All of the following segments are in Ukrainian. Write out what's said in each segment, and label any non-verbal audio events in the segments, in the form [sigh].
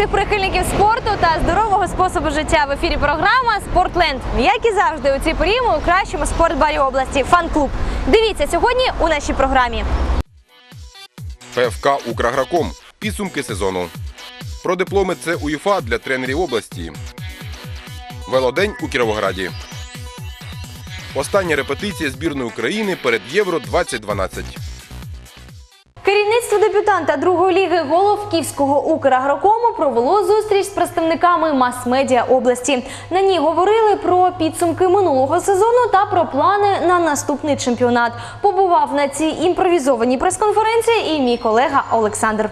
всіх прихильників спорту та здорового способу життя. В ефірі програма Спортленд. Як і завжди, у цій порі ми у кращому спортбарі області фан-клуб. Дивіться сьогодні у нашій програмі. ПФК «Украграком». Підсумки сезону. Про дипломи це УЄФА для тренерів області. Велодень у Кіровограді. Остання репетиція збірної України перед Євро 2012. Керівництво дебютанта другої ліги Головківського Украгрокому провело зустріч з представниками мас-медіа області. На ній говорили про підсумки минулого сезону та про плани на наступний чемпіонат. Побував на цій імпровізованій прес-конференції і мій колега Олександр.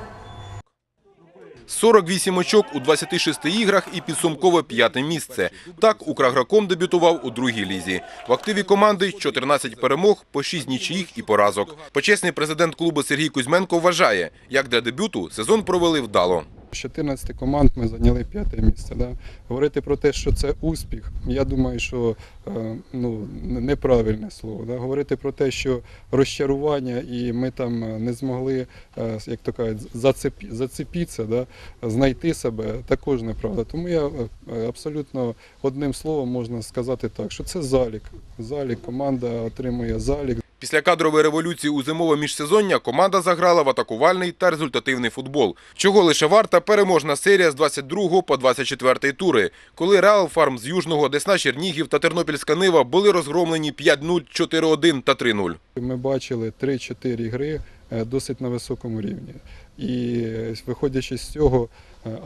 48 очок у 26 іграх і підсумкове п'яте місце. Так Украграком дебютував у другій лізі. В активі команди 14 перемог, по 6 нічиїх і поразок. Почесний президент клубу Сергій Кузьменко вважає, як для дебюту сезон провели вдало. З 14 команд ми зайняли п'яте місце. Да? Говорити про те, що це успіх, я думаю, що е, ну, неправильне слово. Да? Говорити про те, що розчарування і ми там е, не змогли, е, як то кажуть, зацепі, зацепитися, да? знайти себе, також неправда. Тому я абсолютно одним словом можна сказати так, що це залік. Залік, команда отримує залік. Після кадрової революції у зимове міжсезоння команда заграла в атакувальний та результативний футбол. Чого лише варта переможна серія з 22 по 24 тури, коли Реал Фарм з Южного, Десна Чернігів та Тернопільська Нива були розгромлені 5-0, 4-1 та 3-0. Ми бачили 3-4 гри е, досить на високому рівні. І е, виходячи з цього,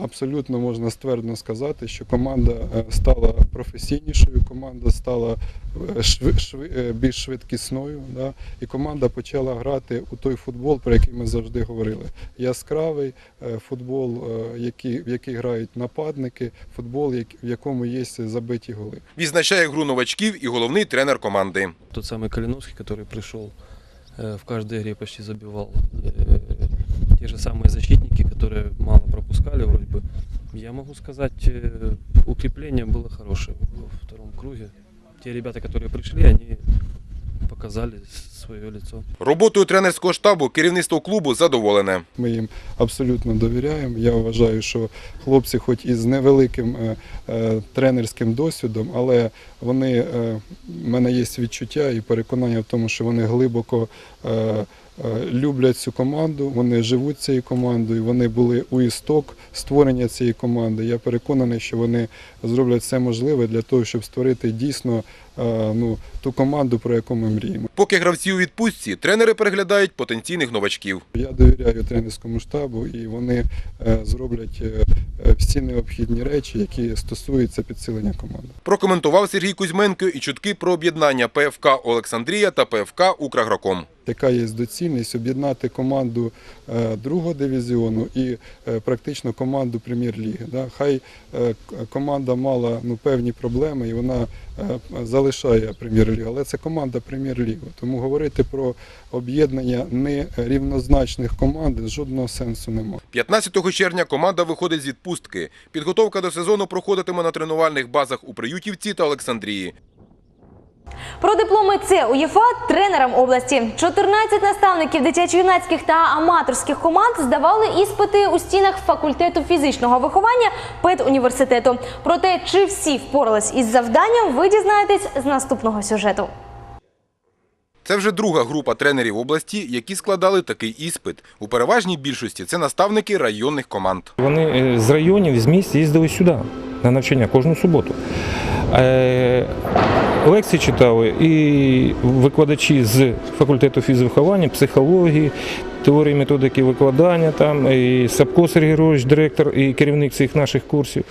абсолютно можна ствердно сказати, що команда е, стала професійнішою, команда стала е, шви- шви- е, більш швидкісною, да? і команда почала грати у той футбол, про який ми завжди говорили. Яскравий е, футбол, е, який, в який грають нападники, футбол, як- в якому є забиті голи. Відзначає гру новачків і головний тренер команди. Тот самый Калиновский, который пришел э, в каждой игре почти забивал. Э, Те же самые защитники, которые мало пропускали вроде бы. Я могу сказать, э, укрепление было хорошее во втором круге. Те ребята, которые пришли, они показали свое лицо. Роботою тренерського штабу керівництво клубу задоволене. Ми їм абсолютно довіряємо. Я вважаю, що хлопці, хоч і з невеликим е, е, тренерським досвідом, але вони е, в мене є відчуття і переконання в тому, що вони глибоко е, е, люблять цю команду, вони живуть цією командою, вони були у істок створення цієї команди. Я переконаний, що вони зроблять все можливе для того, щоб створити дійсно е, ну, ту команду, про яку ми мріємо. Поки гравці у відпустці, тренери переглядають потенційних новачків. Я довіряю тренерському штабу, і вони е, зроблять е, е, всі необхідні речі, які стосуються підсилення команди. Прокоментував Сергій Кузьменко і чутки про об'єднання ПФК Олександрія та ПФК Украграком. Яка є доцільність об'єднати команду другого дивізіону і практично команду прем'єр-ліги. Хай команда мала ну, певні проблеми і вона е, залишає прем'єр-лігу, але це команда прем'єр-ліги. Тому говорити про об'єднання нерівнозначних команд жодного сенсу немає. 15 червня команда виходить з відпустки. Підготовка до сезону проходитиме на тренувальних базах у Приютівці та Олександрії. Про дипломи С УЄФА тренерам області. 14 наставників дитячо-юнацьких та аматорських команд здавали іспити у стінах факультету фізичного виховання педуніверситету. Про те, чи всі впорались із завданням, ви дізнаєтесь з наступного сюжету. Це вже друга група тренерів області, які складали такий іспит. У переважній більшості це наставники районних команд. Вони е, з районів з міст їздили сюди на навчання кожну суботу. Лекції читали і викладачі з факультету фізвиховання, психології, теорії методики викладання, там, і Сапко Сергій Григорович, директор і керівник цих наших курсів.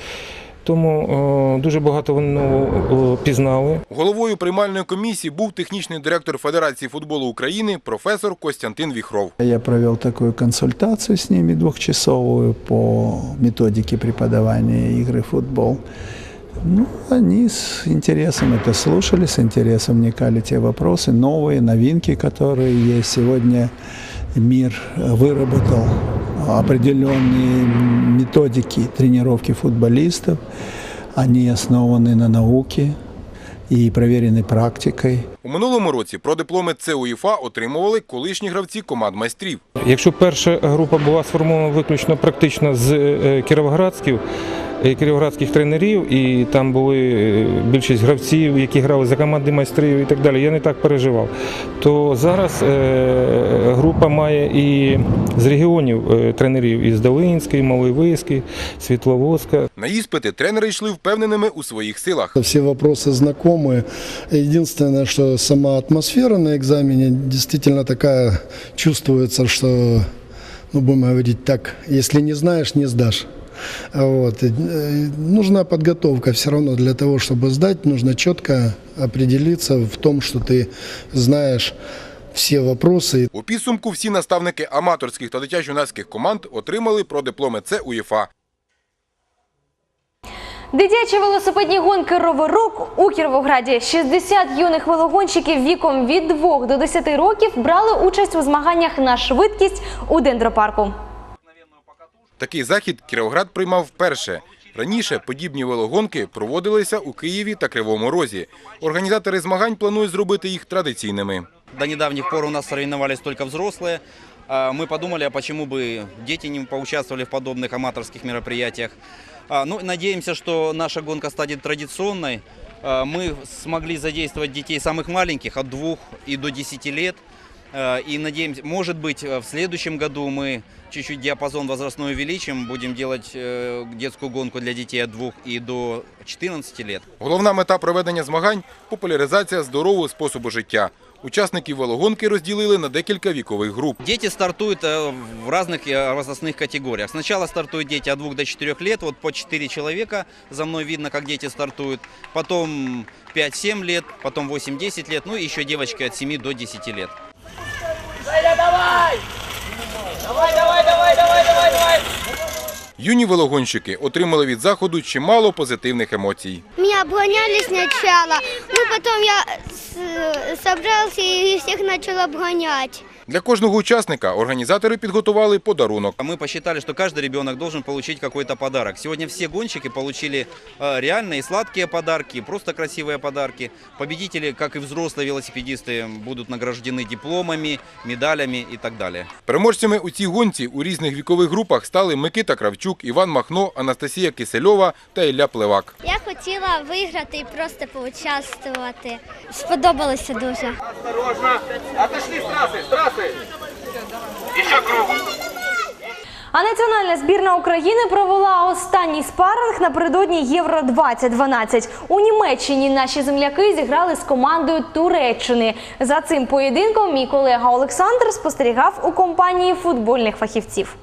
Тому е, дуже багато вони нового е, пізнали. Головою приймальної комісії був технічний директор Федерації футболу України професор Костянтин Віхров. Я провел такую консультацию с ними двухчасовую по методике преподавания игры в футбол. Ну, они с интересом это слушали, с интересом вникали в те вопросы, новые новинки, которые есть. Сегодня мир выработал определенные методики тренировки футболистов. Они основаны на науке. и проверены практикой. У минулому році про дипломи С УЄФА отримували колишні гравці команд майстрів. Якщо перша група була сформована виключно практично з е, кіровоградських, е, кіровоградських тренерів, і там були е, більшість гравців, які грали за команди майстрів і так далі, я не так переживав. То зараз е, група має і з регіонів е, тренерів із Долинської, Малої Виски, Світловодська. На іспити тренери йшли впевненими у своїх силах. Все вопросы знакомые. Единственное, что сама атмосфера на экзамене действительно такая чувствуется, что, ну, будем говорить так, если не знаешь, не сдашь. Вот. И, э, Нужна подготовка все равно для того, чтобы сдать, нужно четко определиться в том, что ты знаешь все вопросы. У підсумку всі наставники аматорських та дитячо-юнацьких команд отримали про дипломи С УЄФА. Дитячі велосипедні гонки «Роверок» у Кіровограді 60 юних велогонщиків віком від 2 до 10 років брали участь у змаганнях на швидкість у дендропарку. Такий захід Кіровоград приймав вперше. Раніше подібні велогонки проводилися у Києві та Кривому Розі. Організатори змагань планують зробити їх традиційними. До недавних пор у нас соревновались только взрослые. А Мы подумали, а почему бы дети не поучаствовали в подобных аматорских мероприятиях. А, Ну, надеемся, что наша гонка станет традиционной. А, Мы смогли задействовать детей самых маленьких, от 2 и до 10 лет. А, И надеемся, может быть, в следующем году мы чуть-чуть диапазон возрастной увеличим, будем делать э, детскую гонку для детей от 2 и до 14 лет. Головна мета проведення змагань – популяризація здорового способу життя. Учасників велогонки розділили на декілька вікових груп. Дети стартуют э, в разных э, возрастных категориях. Сначала стартуют дети от 2 до 4 лет, вот по 4 человека за мной видно, как дети стартуют. Потом 5-7 лет, потом 8-10 лет, ну и еще девочки от 7 до 10 лет. Юні велогонщики отримали від заходу чимало позитивних емоцій. Меня обгоняли сначала, ну потом я собрался и всех начал обгонять. Для кожного учасника організатори підготували подарунок. А Мы посчитали, что каждый ребенок должен получить какой-то подарок. Сегодня все гонщики получили э, реальные сладкие подарки, и просто красивые подарки. Победители, как и взрослые велосипедисты, будут награждены дипломами, медалями и так далее. Переможцями у цій гонці у різних вікових групах стали Микита Кравчук, Іван Махно, Анастасія Кисельова та Ілля Плевак. Я хотіла виграти і просто поучаствувати. Сподобалося дуже. А національна збірна України провела останній спаринг напередодні Євро 2012 У Німеччині наші земляки зіграли з командою Туреччини. За цим поєдинком мій колега Олександр спостерігав у компанії футбольних фахівців.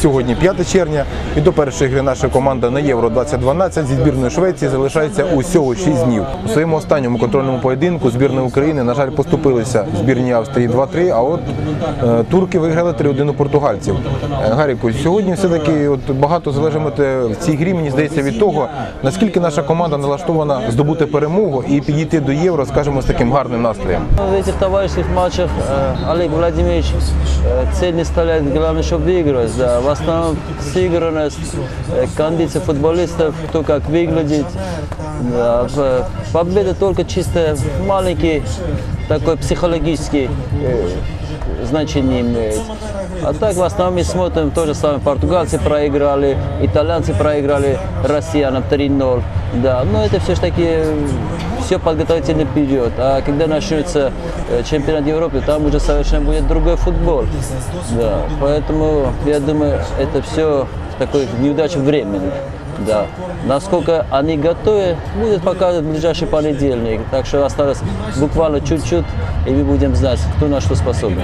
Сьогодні 5 червня і до першої гри наша команда на Євро 2012 зі збірною Швеції залишається усього 6 днів. У своєму останньому контрольному поєдинку збірна України, на жаль, поступилися збірні Австрії 2-3, а от е, турки виграли 3-1 у португальців. Е, Гаріку, сьогодні все-таки от багато залежатиме в цій грі, мені здається, від того, наскільки наша команда налаштована здобути перемогу і підійти до Євро, скажімо, з таким гарним настроєм. В этих товарищеских матчах э, Олег Владимирович э, цель не ставляет, главное, чтобы выиграть. Основном сыгранность, э, кондиция футболистов, кто как выглядит. Победа только чисто маленький такой психологический э, значение имеет. А так в основном мы смотрим то же самое. Португальцы проиграли, итальянцы проиграли россиянам 3-0. Да, но это все ж таки все подготовительный период. А когда начнется э, чемпионат Европы, там уже совершенно будет другой футбол. Да, поэтому я думаю, это все такой неудача времени. Да. Насколько они готовы, будет показывать в ближайший понедельник. Так что осталось буквально чуть-чуть, и мы будем знать, кто на что способен.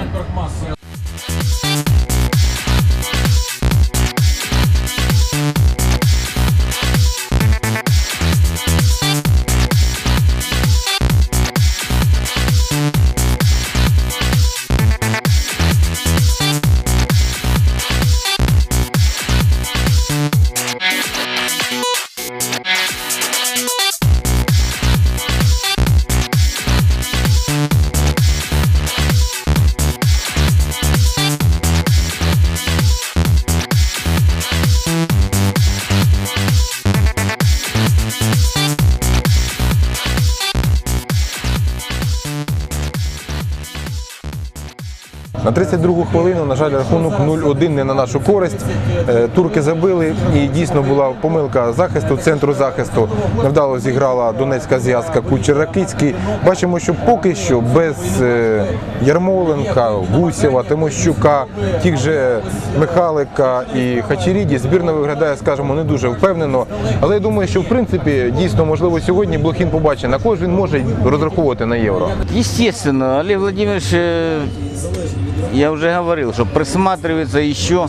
На 32-гу хвилину, на жаль, рахунок 0-1 не на нашу користь. Е, Турки забили і дійсно була помилка захисту, центру захисту. Невдало зіграла донецька зв'язка Кучер Ракицький. Бачимо, що поки що без е, Ярмоленка, Гусєва, Тимощука, тих же Михалика і Хачеріді збірна виглядає, скажімо, не дуже впевнено. Але я думаю, що в принципі дійсно можливо сьогодні Блохін побачить на кого ж він може розраховувати на євро. Естественно, Олег Владимирович, э, я уже говорил, что присматривается еще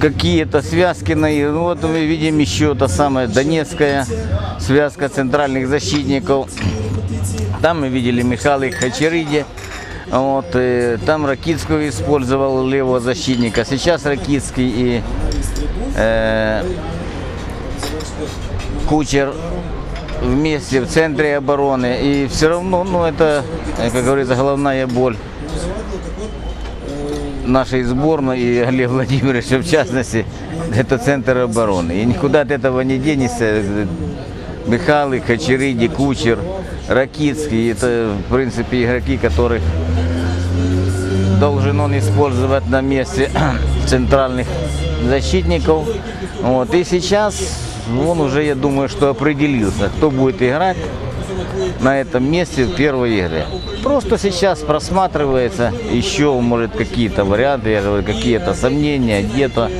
какие-то связки на. Ну, вот мы видим еще та самая донецкая связка центральных защитников. Там мы видели Михаила Хачериди. Вот, э, там Ракитского использовал левого защитника. Сейчас Ракитский и э, Кучер вместе в центре обороны. И все равно, ну, это, как говорится, головная боль нашей сборной и Олега Владимировича в частности, это центр обороны. И никуда от этого не денешься. Михайлик, Хачериди, Кучер, Ракицкий, это, в принципе, игроки, которых должен он использовать на месте [clears throat] центральных защитников. Вот. И сейчас он уже, я думаю, что определился, кто будет играть На этом месте в первой игре. Просто сейчас просматривается еще, может, какие-то варианты, какие-то сомнения где-то,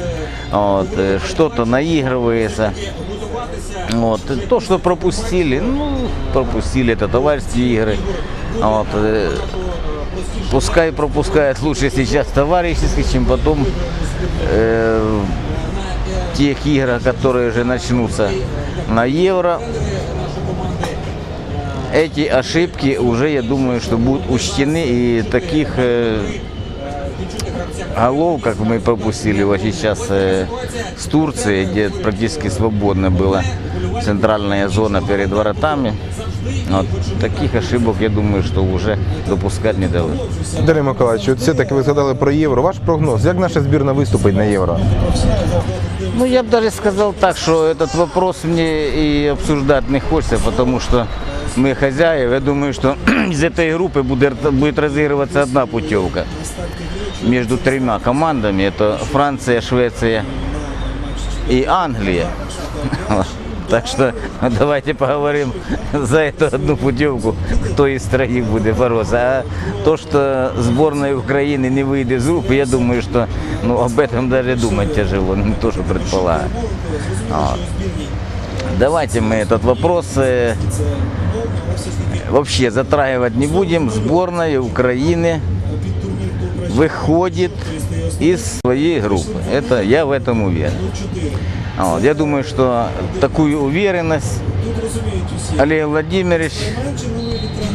вот, э, что-то наигрывается. Вот. и То, что пропустили, ну, пропустили, это товарищеские игры. Вот. э, Пускай пропускает лучше сейчас товарищеский, чем потом э, в тех играх, которые уже начнутся на Евро Эти ошибки уже, я думаю, что будут учтены и таких э, голов, как мы пропустили вот сейчас э, с Турции, где практически свободно была центральная зона перед воротами. Вот, таких ошибок, я думаю, что уже допускать не дали. Дар'я Миколаївич, от все-таки ви згадали про євро. Ваш прогноз, як наша збірна виступить на євро? Ну, я бы даже сказал так, что этот вопрос мне и обсуждать не хочется, потому что мы хозяева. Я думаю, что из [clears throat] этой группы будет, будет разыгрываться одна путевка между тремя командами. Это Франция, Швеция и Англия. [laughs] Так что ну, давайте поговорим за эту одну путевку, кто из троих будет бороться. А то, что сборная Украины не выйдет из группы, я думаю, что ну, об этом даже думать тяжело, не то, что предполагать. Вот. Давайте мы этот вопрос э, вообще затрагивать не будем. Сборная Украины выходит из своей группы. Это я в этом уверен. Вот. Я думаю, что такую уверенность Олег Владимирович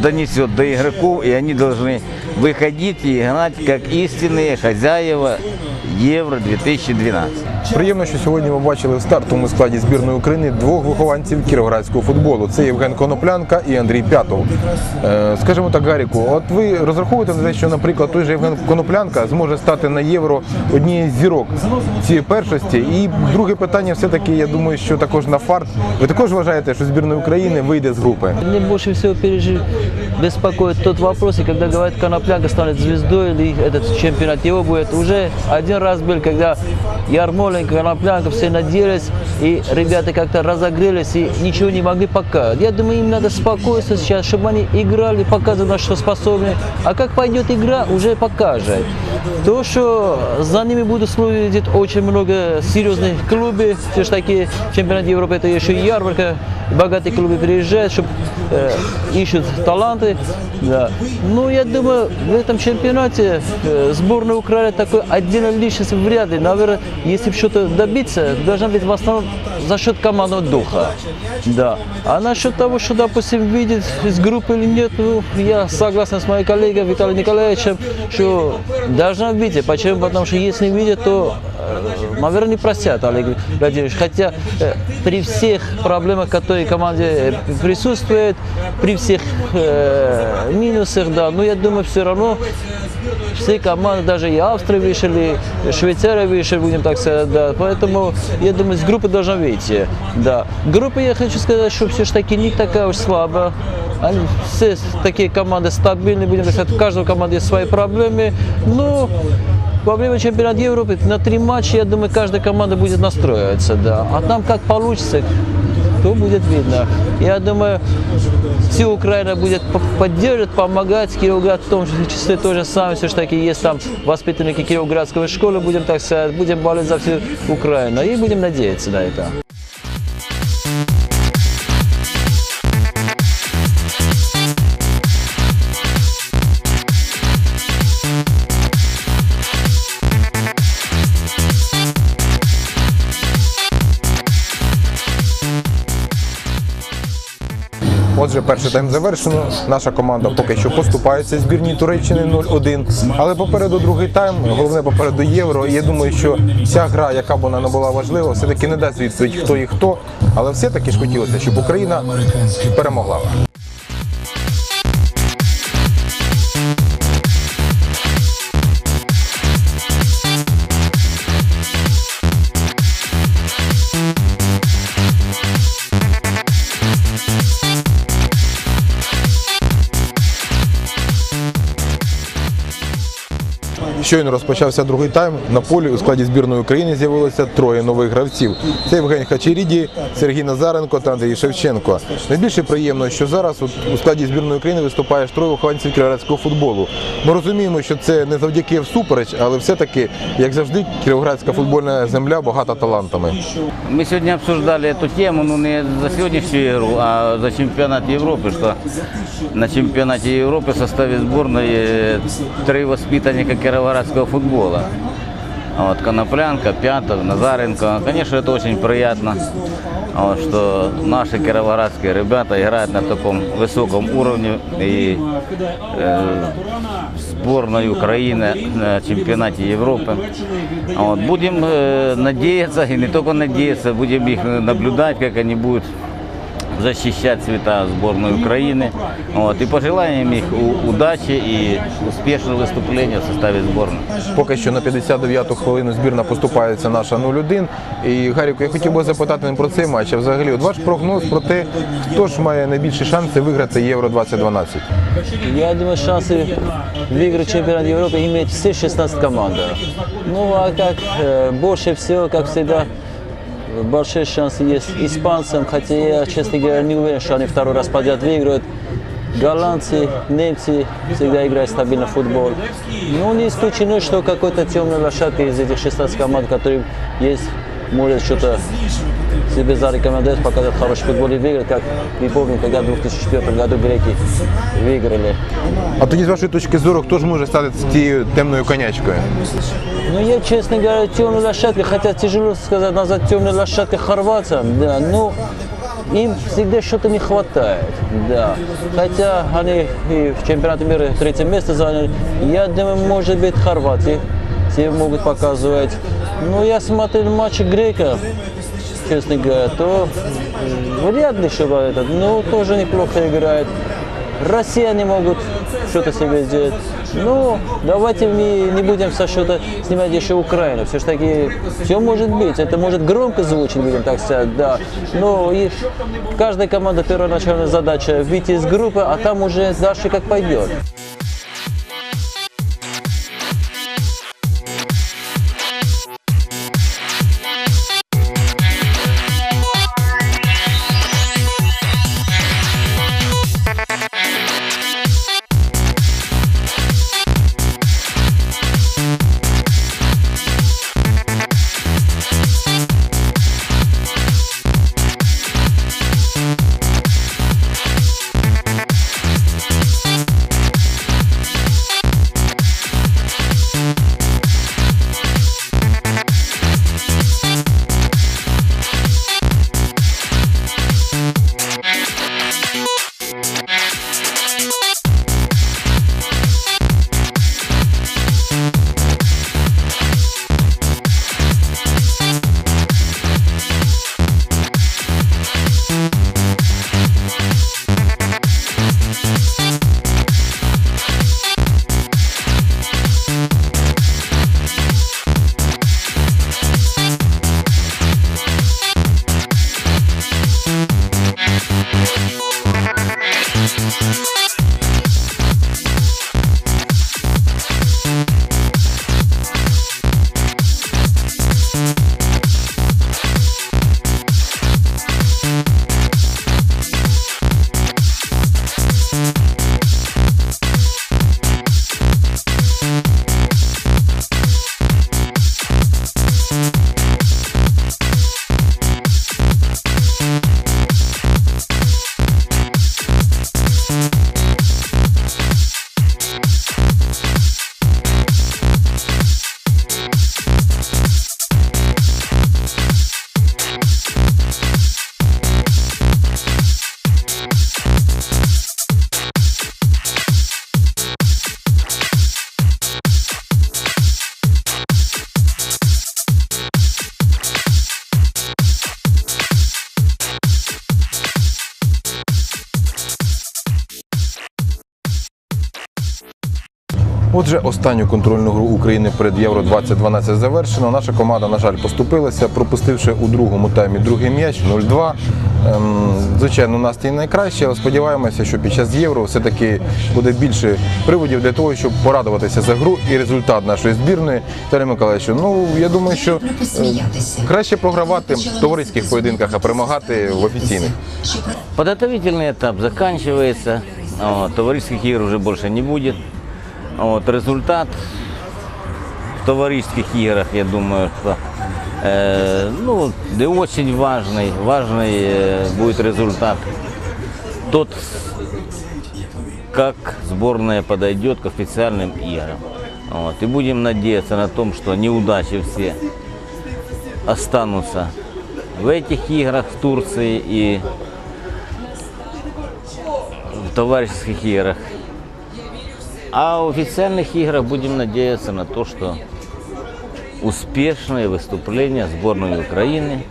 донесет до игроков, и они должны выходить и играть как истинные хозяева Евро 2012. Приємно, що сьогодні ми бачили в стартовому складі збірної України двох вихованців кіровоградського футболу. Це Євген Коноплянка і Андрій П'ятов. Е, Скажімо так, Гаріку, от ви розраховуєте на те, що, наприклад, той же Євген Коноплянка зможе стати на євро однією з зірок цієї першості. І друге питання, все-таки, я думаю, що також на фарт. Ви також вважаєте, що збірна України вийде з групи? Мне больше всего пережи... беспокоит тот вопрос, и когда говорят, Коноплянка станет звездой, или этот чемпионат его будет. Уже один раз был, когда Ярмоленко, Коноплянка, все надеялись, и ребята как-то разогрелись и ничего не могли показать. Я думаю, им надо спокойствие сейчас, чтобы они играли, показывали, на что способны. А как пойдет игра, уже покажет. То, что за ними будут следить очень много серьезных клубов, все же такие чемпионат Европы, это еще ярмарка, богатые клубы приезжают, чтобы э, ищут таланты. Да. Ну, я думаю, в этом чемпионате э, сборная Украины такой отдельной личности вряд ли. Наверное, если бы что-то добиться, должна быть в основном за счет командного духа. Да. А насчет того, что, допустим, видит из группы или нет, ну, я согласен с моей коллегой Виталием Николаевичем, что должна видеть. Почему? Потому что если не видят, то наверное, не простят Олег Владимирович. Хотя э, при всех проблемах, которые в команде э, присутствуют, при всех э, минусах, да, но я думаю, все равно все команды, даже и Австрия вышли, и Швейцария вышли, будем так сказать, да. Поэтому, я думаю, с группы должна выйти, да. Группа, я хочу сказать, что все-таки не такая уж слабая. Они все такие команды стабильные, будем сказать, у каждой команды есть свои проблемы. Но во время чемпионата Европы на три матча, я думаю, каждая команда будет настроиваться, да. А там как получится, то будет видно. Я думаю, вся Украина будет по- поддерживать, помогать. Кировград в том числе то же самое. Все таки есть там воспитанники Кировградской школы, будем так сказать. Будем болеть за всю Украину и будем надеяться на это. Отже, перший тайм завершено. Наша команда поки що поступається збірній Туреччини 0-1. Але попереду другий тайм, головне попереду євро. І я думаю, що ця гра, яка б вона не була важлива, все-таки не дасть відповідь, хто і хто. Але все-таки ж хотілося, щоб Україна перемогла. Щойно розпочався другий тайм. На полі у складі збірної України з'явилося троє нових гравців. Це Євгень Хачеріді, Сергій Назаренко та Андрій Шевченко. Найбільше приємно, що зараз у- у складі збірної України виступає ж троє вихованців кіровоградського футболу. Ми розуміємо, що це не завдяки всупереч, але все-таки, як завжди, кіровоградська футбольна земля багата талантами. Мы сегодня обсуждали эту тему, ну не за сегодняшнюю игру, а за чемпионат Европы, что на чемпионате Европы в составе сборной э, три воспитанника кировоградского футбола. А Вот, Коноплянка, Пятов, Назаренко. Конечно, это очень приятно, а вот, что наши кировоградские ребята играют на таком высоком уровне и э, сборной Украины на чемпионате Европы. А Вот, будем э, надеяться, и не только надеяться, будем их наблюдать, как они будут защищать цвета сборной Украины. Вот, и пожелаем их у- удачи и успешного выступления в составе сборной. Поки що на 59-ту хвилину збірна поступається наша 0-1. І Гаріку, я хотів би запитати не про цей матч, а взагалі от ваш прогноз про те, хто ж має найбільші шанси виграти Євро 2012. Я думаю, шансы выиграть чемпионат Европы имеют все 16 команд. Ну, а как э, больше всего, как всегда, большие шансы есть испанцам, хотя я, честно говоря, не уверен, что они второй раз подряд выиграют. Голландцы, немцы всегда играют стабильно в футбол. Но не исключено, что какой-то темный лошадка из этих 16 команд, которые есть, может что-то себе зарекомендовать, показать хороший футбол и выиграть, как мы помним, когда в 2004 году греки выиграли. А тоді, з вашої точки зору, хто ж може стати тією темною конячкою? Ну, я, честно говоря, темная лошадка, хотя тяжело сказать, назвать темной лошадкой хорватцам, да, но им всегда что-то не хватает, да. Хотя они и в чемпионате мира третье место заняли, я думаю, может быть, хорваты себе могут показывать. Но я смотрел матчи греков, честно говоря, то вряд ли, чтобы этот, ну, тоже неплохо играет. Россияне могут что-то себе сделать. Ну, давайте мы не будем со счета снимать еще Украину. Все ж таки, все может быть. Это может громко звучать, будем так сказать, да. Но и каждая команда первоначальная задача выйти из группы, а там уже дальше как пойдет. Отже, останню контрольну гру України перед Євро 2012 завершено. Наша команда, на жаль, поступилася, пропустивши у другому таймі другий м'яч 0-2. Ем, звичайно, настрій найкращий, але сподіваємося, що під час євро все-таки буде більше приводів для того, щоб порадуватися за гру і результат нашої збірної. Віталій Миколаївичу, ну я думаю, що е, краще програвати в товариських поєдинках, а перемагати в офіційних. Подготовительный этап заканчивается. Вот, товарищеских игр уже больше не будет. Вот, результат в товарищеских играх, я думаю, что э, ну, да очень важный, важный э, будет результат. Тот, как сборная подойдет к официальным играм. Вот, и будем надеяться на том, что неудачи все останутся в этих играх в Турции и в товарищеских играх. А в официальных играх будем надеяться на то, что успешное выступление сборной Украины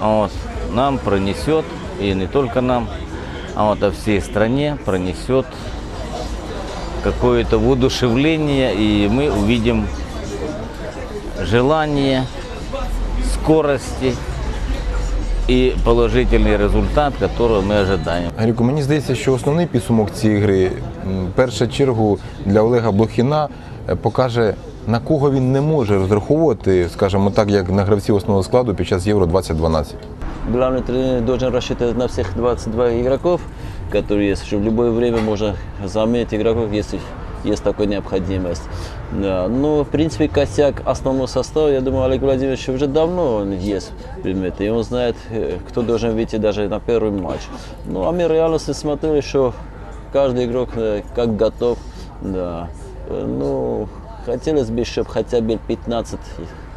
вот, нам пронесет, и не только нам, а вот, а всей стране пронесет какое-то воодушевление, и мы увидим желание, скорости и положительный результат, которого мы ожидаем. Гаріку, мені здається, що основний підсумок цієї гри, м, в першу чергу для Олега Блохіна, е, покаже, на кого він не може розраховувати, скажімо так, як на гравців основного складу під час Євро 2012. Главный тренер должен рассчитывать на всех 22 игроков, которые есть, чтобы в любое время можно заменить игроков, если есть такая необходимость. Да. Ну, в принципе, костяк основного состава, я думаю, Олег Владимирович уже давно он есть предмет, и он знает, э, кто должен выйти даже на первый матч. Ну, а мы в реальности смотрели, что каждый игрок э, как готов. Да. Э, Ну, хотелось бы, чтобы хотя бы 15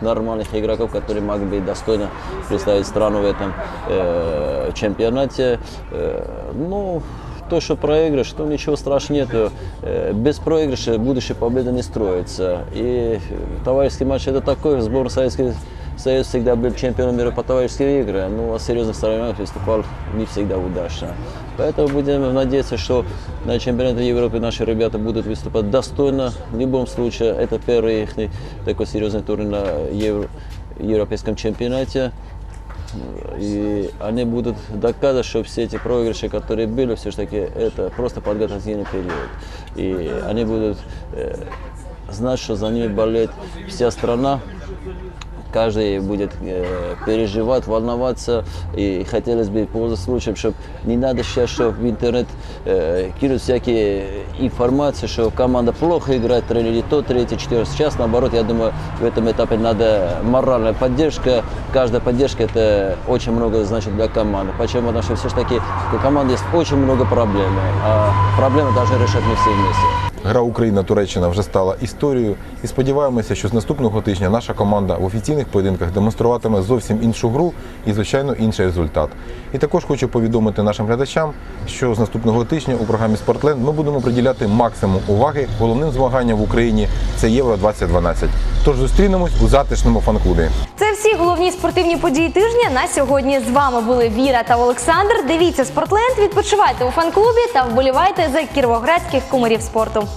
нормальных игроков, которые могли бы достойно представить страну в этом э, чемпионате. Э, ну, то, что проигрыш, то ничего страшного нету. Э, без проигрыша будущая победа не строится. И товарищеский матч это такой, сборная Советский Союз всегда был чемпионом мира по товарищеским играм, ну, а серьезных соревнованиях выступал не всегда удачно. Поэтому будем надеяться, что на чемпионате Европы наши ребята будут выступать достойно. В любом случае, это первый их такой серьезный турнир на Евро- европейском чемпионате. И они будут доказывать, что все эти проигрыши, которые были, все-таки это просто подготовительный период. И они будут э, знать, что за ними болеет вся страна. Каждый будет э, переживать, волноваться. И хотелось бы пользоваться случаем, чтобы не надо сейчас, что в интернет э, кинуть всякие информации, что команда плохо играет, тренер то, третье, четвертое. Сейчас, наоборот, я думаю, в этом этапе надо моральная поддержка. Каждая поддержка это очень много значит для команды. Почему? Потому что все-таки у команды есть очень много проблем. А проблемы должны решать мы все вместе. Гра Україна-Туреччина вже стала історією, і сподіваємося, що з наступного тижня наша команда в офіційних поєдинках демонструватиме зовсім іншу гру і, звичайно, інший результат. І також хочу повідомити нашим глядачам, що з наступного тижня у програмі Спортленд ми будемо приділяти максимум уваги головним змаганням в Україні це Євро 2012. Тож зустрінемось у затишному фан-клубі. Головні спортивні події тижня на сьогодні. З вами були Віра та Олександр. Дивіться Спортленд, відпочивайте у фан-клубі та вболівайте за кіровоградських кумирів спорту.